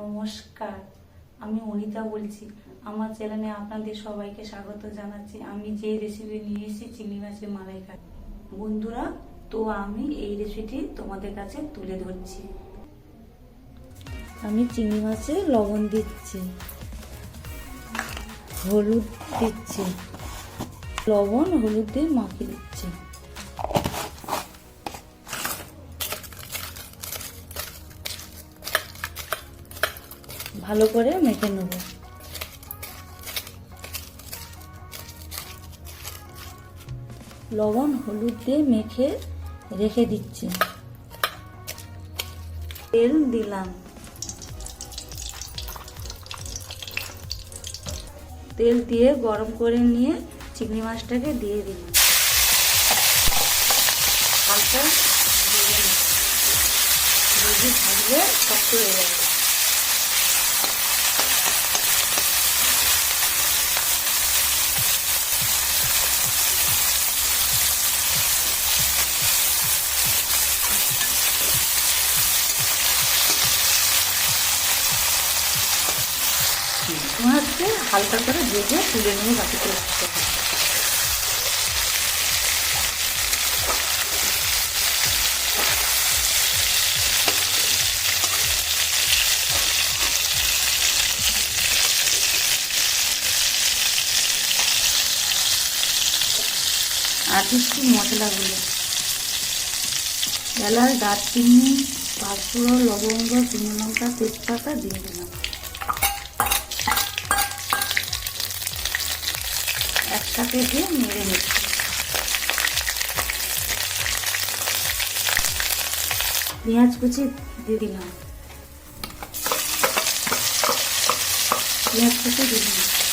নমস্কার, আমি অনিতা বলছি। আমার চ্যানেলে আপনাদের সবাইকে স্বাগত জানাচ্ছি। আমি যে রেসিপি নিয়ে এসেছি চিংড়ি মাছের মালাইকারি। বন্ধুরা, তো আমি এই রেসিপিটি তোমাদের কাছে তুলে ধরছি। আমি চিংড়ি মাছে লবণ দিচ্ছি। হলুদ দিচ্ছি। লবণ হলুদ দিয়ে মাখিয়ে দিচ্ছি। ভালো করে মেখে নেব। লবণ, হলুদ দিয়ে মেখে রেখে দিচ্ছি। তেল দিলাম। তেল দিয়ে গরম করে নিয়ে চিংড়ি মাছটাকে দিয়ে দিলাম। হালকা ভেজে ভাজলে শক্ত হয়ে যাবে। হালকা করে ভেজে তুলে নিয়ে রাখতে হবে। আর দিচ্ছি মশলাগুলো এলাচ, দারচিনি, পাঁচফোড়ন, লবঙ্গ চিনি লঙ্কা, তেজপাতা দিয়ে দিলাম। একসাথে দিয়ে নেড়ে নিচ্ছি পেঁয়াজ কুচি দিয়ে দিলাম। পেঁয়াজ কুচি দিলাম।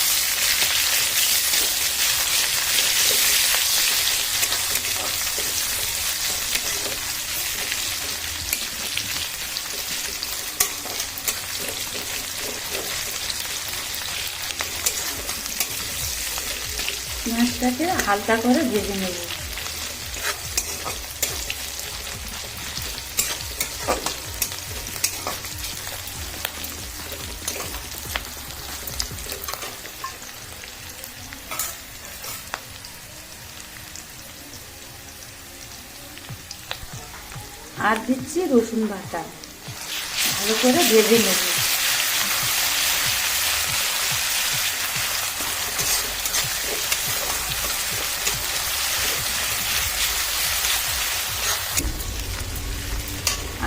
পেঁয়াজটাকে হালকা করে ভেজে নেব। আর দিচ্ছি রসুন বাটা। ভালো করে ভেজে নেব।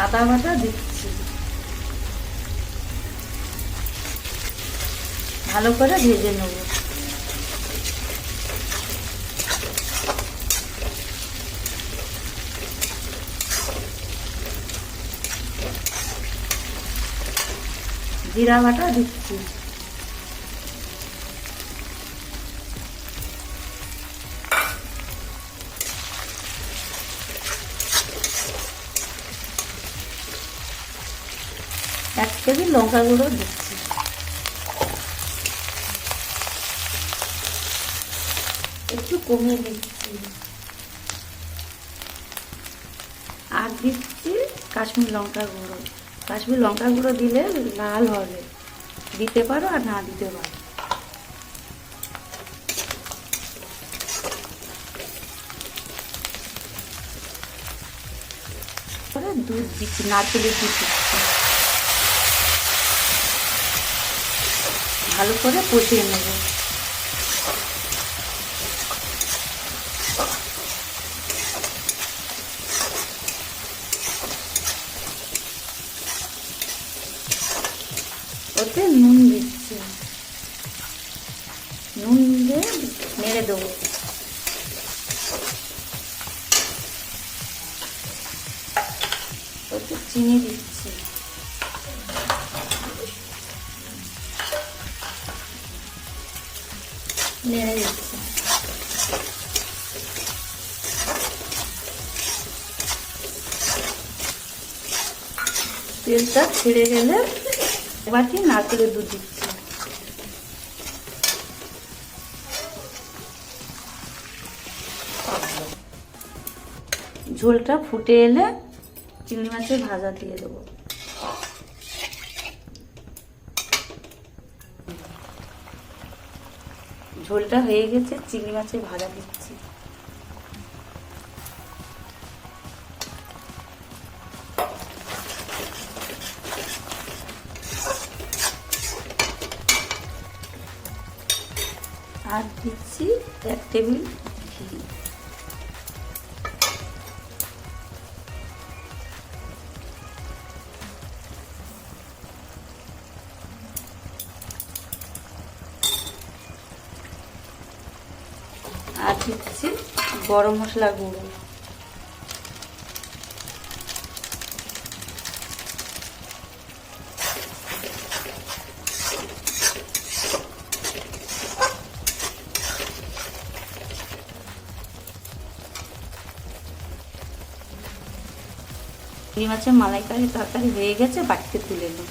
আদা বাটা দিচ্ছি। ভালো করে ভেজে নেব। জিরা বাটা দিচ্ছি। কেজি লঙ্কা গুঁড়ো দিচ্ছি। একটু কমিয়ে দিচ্ছি। আর দিচ্ছি কাশ্মীর লঙ্কা গুঁড়ো। কাশ্মীর লঙ্কা গুঁড়ো দিলে লাল হবে। দিতে পারো আর না দিতে পারো। দুধ দিচ্ছি, নারকেলের দুধ দিচ্ছি। ভালো করে কষিয়ে নেব। ওতে নুন দিচ্ছি। নুন দিয়ে নেড়ে দেবো। ওতে চিনি দিচ্ছি। নেড়ে দিচ্ছি তেলটা ছেড়ে গেলে কি নারকেলের দুধ দিচ্ছি। ঝোলটা ফুটে এলে চিংড়ি মাছের ভাজা দিয়ে দেবো। ঝোলটা হয়ে গেছে চিংড়ি মাছের ভাজা দিচ্ছি। আর দিচ্ছি এক টেবিল ঘি। আর দিচ্ছি গরম মশলা গুঁড়ো। চিংড়ি মাছের মালাইকারি তরকারি হয়ে গেছে, বাটিতে তুলে নেব।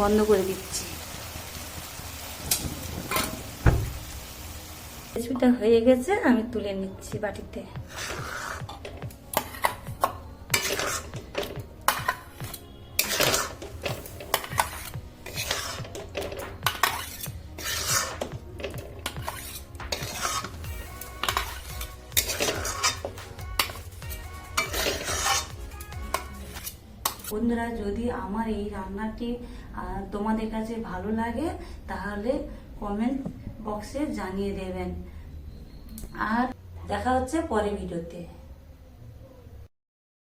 বন্ধ করে দিচ্ছি। রেসিপিটা হয়ে গেছে, আমি তুলে নিচ্ছি বাটিতে। বন্ধুরা, যদি আমার এই রান্নাটি তোমাদের কাছে ভালো লাগে, তাহলে কমেন্ট বক্সে জানিয়ে দেবেন। আর দেখা হচ্ছে পরে ভিডিওতে।